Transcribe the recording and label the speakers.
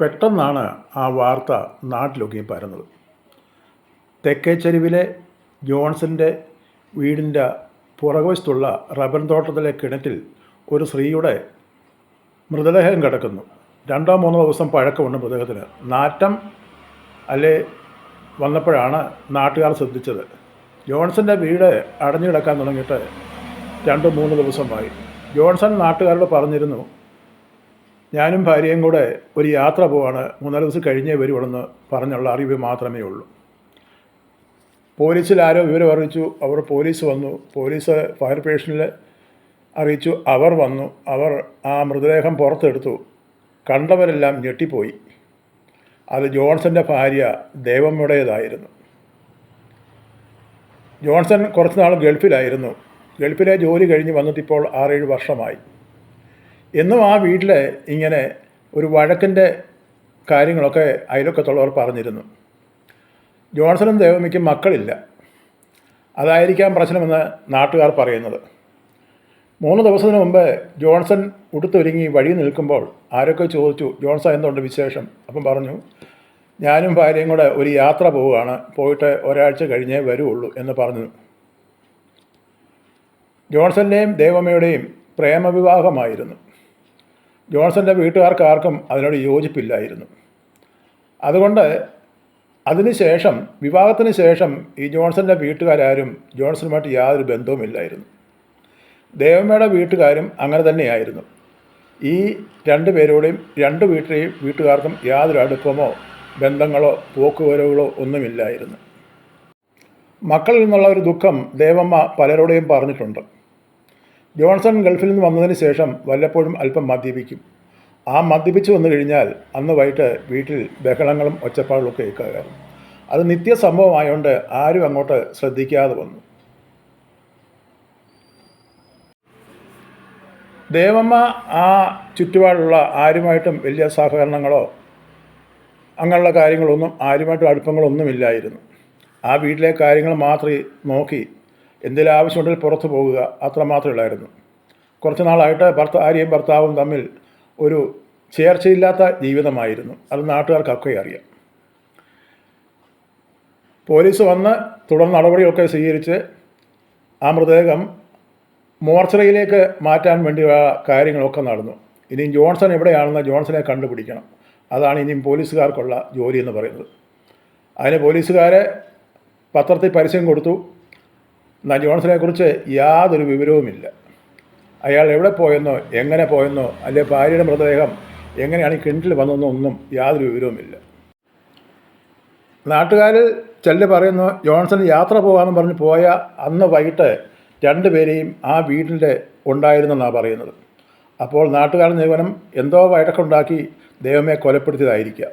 Speaker 1: പെട്ടെന്നാണ് ആ വാർത്ത നാട്ടിലൊക്കെ പരന്നത്. തെക്കേച്ചെരുവിലെ ജോൺസന്റെ വീടിന്റെ പുറകുവശത്തുള്ള റബ്ബർ തോട്ടത്തിലെ കിണറ്റിൽ ഒരു സ്ത്രീയുടെ മൃതദേഹം കിടക്കുന്നു. രണ്ടോ മൂന്നോ ദിവസം പഴക്കമുണ്ട് മൃതദേഹത്തിന്. നാറ്റം അല്ലേ വന്നപ്പോഴാണ് നാട്ടുകാർ ശ്രദ്ധിച്ചത്. ജോൺസന്റെ വീട് അടഞ്ഞു കിടക്കാൻ തുടങ്ങിയിട്ട് രണ്ട് മൂന്ന് ദിവസമായി. ജോൺസൺ നാട്ടുകാരോട് പറഞ്ഞിരുന്നു ഞാനും ഭാര്യയും കൂടെ ഒരു യാത്ര പോവാണ്. മൂന്നാൽ ദിവസം കഴിഞ്ഞേ വരുവുള്ളെന്ന് പറഞ്ഞുള്ള അറിവ് മാത്രമേ ഉള്ളൂ. പോലീസിൽ ആരോ വിവരം അറിയിച്ചു. അവർ പോലീസ് വന്നു. പോലീസ് ഫയർ സ്റ്റേഷനിൽ അറിയിച്ചു. അവർ വന്നു. അവർ ആ മൃതദേഹം പുറത്തെടുത്തു. കണ്ടവരെല്ലാം ഞെട്ടിപ്പോയി. അത് ജോൺസന്റെ ഭാര്യ ദേവമ്മയുടേതായിരുന്നു. ജോൺസൺ കുറച്ച് നാൾ ഗൾഫിലായിരുന്നു. ഗൾഫിലെ ജോലി കഴിഞ്ഞ് വന്നിട്ടിപ്പോൾ ആറേഴ് വർഷമായി. എന്നും ആ വീട്ടിൽ ഇങ്ങനെ ഒരു വഴക്കിന്റെ കാര്യങ്ങളൊക്കെ അയലൊക്കത്തുള്ളവർ പറഞ്ഞിരുന്നു. ജോൺസണും ദേവമിക്കും മക്കളില്ല. അതായിരിക്കാം പ്രശ്നമെന്ന് നാട്ടുകാർ പറയുന്നത്. മൂന്ന് ദിവസത്തിന് മുമ്പ് ജോൺസൺ ഉടുത്തൊരുങ്ങി വഴി നിൽക്കുമ്പോൾ ആരൊക്കെ ചോദിച്ചു ജോൺസൺ എന്തുണ്ട് വിശേഷം? അപ്പം പറഞ്ഞു ഞാനും ഭാര്യയും കൂടെ ഒരു യാത്ര പോവുകയാണ്. പോയിട്ട് ഒരാഴ്ച കഴിഞ്ഞേ വരുള്ളൂ എന്ന് പറഞ്ഞു. ജോൺസന്റെയും ദേവമ്മയുടെയും പ്രേമവിവാഹമായിരുന്നു. ജോൺസന്റെ വീട്ടുകാർക്ക് ആർക്കും അതിനോട് യോജിപ്പില്ലായിരുന്നു. അതുകൊണ്ട് അതിനുശേഷം വിവാഹത്തിന് ശേഷം ഈ ജോൺസന്റെ വീട്ടുകാരും ജോൺസണുമായിട്ട് യാതൊരു ബന്ധവുമില്ലായിരുന്നു ദേവമ്മയുടെ വീട്ടുകാരും അങ്ങനെ തന്നെയായിരുന്നു. ഈ രണ്ട് പേരോടെയും രണ്ട് വീട്ടിലെയും വീട്ടുകാർക്കും യാതൊരു അടുപ്പമോ ബന്ധങ്ങളോ പോക്കുവരവുകളോ ഒന്നുമില്ലായിരുന്നു. മക്കളിൽ നിന്നുള്ള ഒരു ദുഃഖം ദേവമ്മ പലരോടെയും പറഞ്ഞിട്ടുണ്ട്. ജോൺസൺ ഗൾഫിൽ നിന്ന് വന്നതിന് ശേഷം വല്ലപ്പോഴും അല്പം മദ്യപിക്കും. ആ മദ്യപിച്ചു വന്നു കഴിഞ്ഞാൽ അന്ന് വൈകിട്ട് വീട്ടിൽ ബഹളങ്ങളും ഒച്ചപ്പാടും ഒക്കെ കേൾക്കാറുണ്ട് അത് നിത്യ സംഭവമായതുകൊണ്ട് ആരും അങ്ങോട്ട് ശ്രദ്ധിക്കാതെ വന്നു. ദേവമ്മ ആ ചുറ്റുപാടുള്ള ആരുമായിട്ടും വലിയ സഹകരണങ്ങളോ അങ്ങനെയുള്ള കാര്യങ്ങളൊന്നും ആരുമായിട്ടും അടുപ്പങ്ങളൊന്നുമില്ലായിരുന്നു ആ വീട്ടിലെ കാര്യങ്ങൾ മാത്രം നോക്കി എന്തെങ്കിലും ആവശ്യമുണ്ടെങ്കിൽ പുറത്തു പോകുക. അത്രമാത്രമേ ഉള്ളായിരുന്നു. കുറച്ച് നാളായിട്ട് ഭർത്ത ഭാര്യയും ഭർത്താവും തമ്മിൽ ഒരു ചേർച്ചയില്ലാത്ത ജീവിതമായിരുന്നു. അത് നാട്ടുകാർക്കൊക്കെ അറിയാം. പോലീസ് വന്ന് തുടർ നടപടിയൊക്കെ സ്വീകരിച്ച് ആ മൃതദേഹം മോർച്ചറിയിലേക്ക് മാറ്റാൻ വേണ്ടിയുള്ള കാര്യങ്ങളൊക്കെ നടന്നു. ഇനിയും ജോൺസൺ എവിടെയാണെന്ന് ജോൺസനെ കണ്ടുപിടിക്കണം. അതാണ് ഇനിയും പോലീസുകാർക്കുള്ള ജോലി എന്ന് പറയുന്നത്. അതിന് പോലീസുകാരെ പത്രത്തിൽ പരസ്യം കൊടുത്തു. എന്നാൽ ജോൺസണെക്കുറിച്ച് യാതൊരു വിവരവുമില്ല. അയാൾ എവിടെ പോയെന്നോ എങ്ങനെ പോയെന്നോ അല്ലെ ഭാര്യയുടെ മൃതദേഹം എങ്ങനെയാണ് ഈ കിണറ്റിൽ വന്നതെന്നോ ഒന്നും യാതൊരു വിവരവുമില്ല. നാട്ടുകാർ ചിലർ പറയുന്നു ജോൺസൺ യാത്ര പോകാമെന്ന് പറഞ്ഞ് പോയ അന്ന് വൈകിട്ട് രണ്ടുപേരെയും ആ വീട്ടിന്റെ ഉണ്ടായിരുന്നെന്നാണ് പറയുന്നത്. അപ്പോൾ നാട്ടുകാരുടെ നിഗമനം എന്തോ വഴക്കുണ്ടാക്കി ദൈവമേ കൊലപ്പെടുത്തിയതായിരിക്കാം.